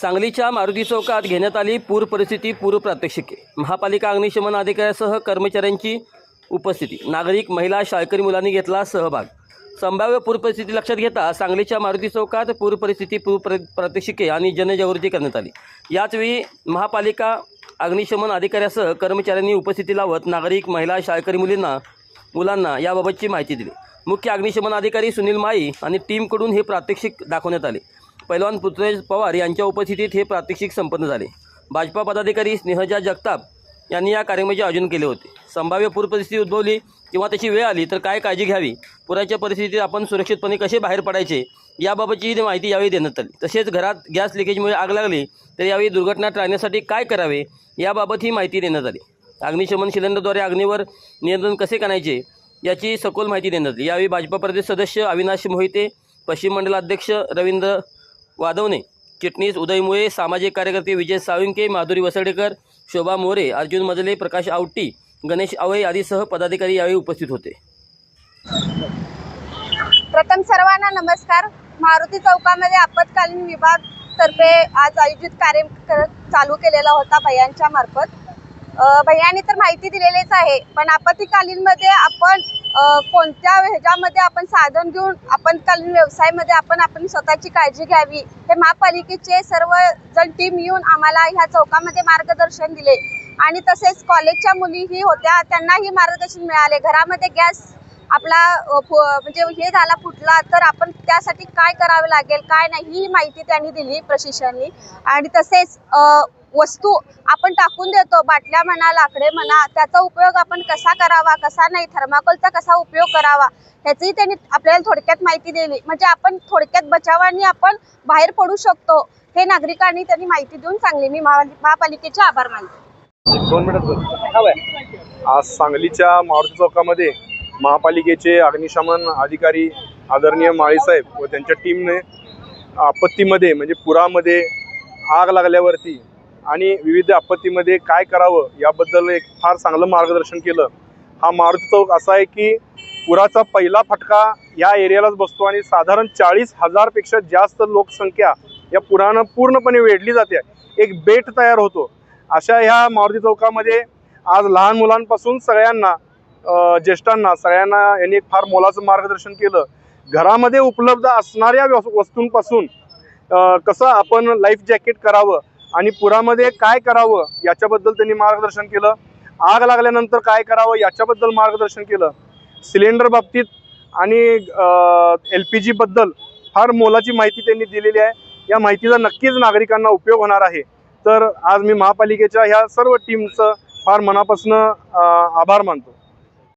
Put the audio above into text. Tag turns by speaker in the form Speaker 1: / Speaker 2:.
Speaker 1: सांगलीच्या मारुती चौकात घेण्यात आली पूर परिस्थिती पूर प्रात्यक्षिके. महापालिका अग्निशमन अधिकाऱ्यासह कर्मचाऱ्यांची उपस्थिती. नागरिक महिला शाळकरी मुलांनी घेतला सहभाग. संभाव्य पूर परिस्थिती लक्षात घेता सांगलीच्या मारुती चौकात पूर परिस्थिती पूर प्रात्यक्षिके आणि जनजागृती करण्यात आली. याचवेळी महापालिका अग्निशमन अधिकाऱ्यासह कर्मचाऱ्यांनी उपस्थिती लावत नागरिक महिला शाळकरी मुलींना मुलांना याबाबतची माहिती दिली. मुख्य अग्निशमन अधिकारी सुनील माई आणि टीमकडून हे प्रात्यक्षिक दाखवण्यात आले. पैलवान पृथ्वीराज पवार यांच्या उपस्थितीत हे प्रात्यक्षिक संपन्न झाले. भाजपा पदाधिकारी स्नेहजा जगताप यांनी या कार्यक्रमाचे आयोजन केले होते. संभाव्य पूर परिस्थिती उद्भवली किंवा त्याची वेळ आली तर काय काळजी घ्यावी? पुराच्या परिस्थितीत आपण सुरक्षितपणे कसे बाहेर पडायचे? याबाबतची माहिती यावेळी देण्यात आली. तसेच घरात गॅस लिकेजमुळे आग लागली तर यावेळी दुर्घटना टाळण्यासाठी काय करावे? याबाबत ही माहिती देण्यात आली. अग्निशमन सिलेंडरद्वारे अग्नीवर नियंत्रण कसे करायचे? याची सखोल माहिती देण्यात आली. यावेळी भाजपा प्रदेश सदस्य अविनाश मोहिते पश्चिम मंडलाध्यक्ष रवींद्र वादवणे चिटणीस उदय मुळे सामाजिक कार्यकर्ते विजय साळुंके माधुरी वसडेकर शोभा मोरे अर्जुन मजले प्रकाश आवटी गणेश आवळे आदीसह पदाधिकारी यावेळी उपस्थित होते.
Speaker 2: प्रथम सर्वांना नमस्कार. मारुती चौकामध्ये आपत्कालीन विभाग तर्फे आज आयोजित कार्यक्रम चालू केलेला होता भैयांच्या मार्फत. भैयांनी तर माहिती दिलेलीच आहे पण आपत्कालीन मध्ये आपण कोणत्या ह्याच्यामध्ये आपण साधन घेऊन आपण कालीन व्यवसायामध्ये आपण आपण स्वतःची काळजी घ्यावी हे महापालिकेचे सर्व जण टीम येऊन आम्हाला ह्या चौकामध्ये मार्गदर्शन दिले. आणि तसेच कॉलेजच्या मुलीही होत्या त्यांनाही मार्गदर्शन मिळाले. घरामध्ये गॅस आपला म्हणजे हे झाला फुटला तर आपण त्यासाठी काय करावे लागेल काय नाही ही माहिती त्यांनी दिली प्रशिक्षणनी. आणि तसेच वस्तू आपण टाकून देतो बाटल्या म्हणा लाकडे म्हणा त्याचा उपयोग आपण कसा करावा कसा नाही थर्माकोलचा कसा उपयोग करावा ह्याचीही त्यांनी आपल्याला थोडक्यात माहिती दिली. म्हणजे आपण थोडक्यात बचावाने आपण बाहेर पडू शकतो हे नागरिकांनी त्यांनी माहिती देऊन सांगली. मी महापालिकेचे आभार मानते.
Speaker 3: दोन मिनिट आज सांगलीच्या मारुती चौकामध्ये महापालिकेचे अग्निशमन अधिकारी आदरणीय माळीसाहेब व त्यांच्या टीमने आपत्तीमध्ये म्हणजे पुरामध्ये आग लागल्यावरती आणि विविध आपत्तीमध्ये काय करावं याबद्दल एक फार चांगलं मार्गदर्शन केलं. हा मारुती चौक असा आहे की पुराचा पहिला फटका या एरियालाच बसतो आणि साधारण चाळीस हजारपेक्षा जास्त लोकसंख्या या पुरानं पूर्णपणे वेढली जाते. एक बेट तयार होतो. अशा ह्या मारुती चौकामध्ये आज लहान मुलांपासून सगळ्यांना ज्येष्ठांना सगळ्यांना यांनी एक फार मोलाचं मार्गदर्शन केलं. घरामध्ये उपलब्ध असणाऱ्या वस्तूंपासून कसं आपण लाईफ जॅकेट करावं आणि पुरामध्ये काय करावं याच्याबद्दल त्यांनी मार्गदर्शन केलं. आग लागल्यानंतर काय करावं याच्याबद्दल मार्गदर्शन केलं. सिलेंडर बाबतीत आणि एल पी जीबद्दल फार मोलाची माहिती त्यांनी दिलेली आहे. या माहितीचा नक्कीच नागरिकांना उपयोग होणार आहे. तर आज मी महापालिकेच्या ह्या सर्व टीमचं फार मनापासून आभार मानतो.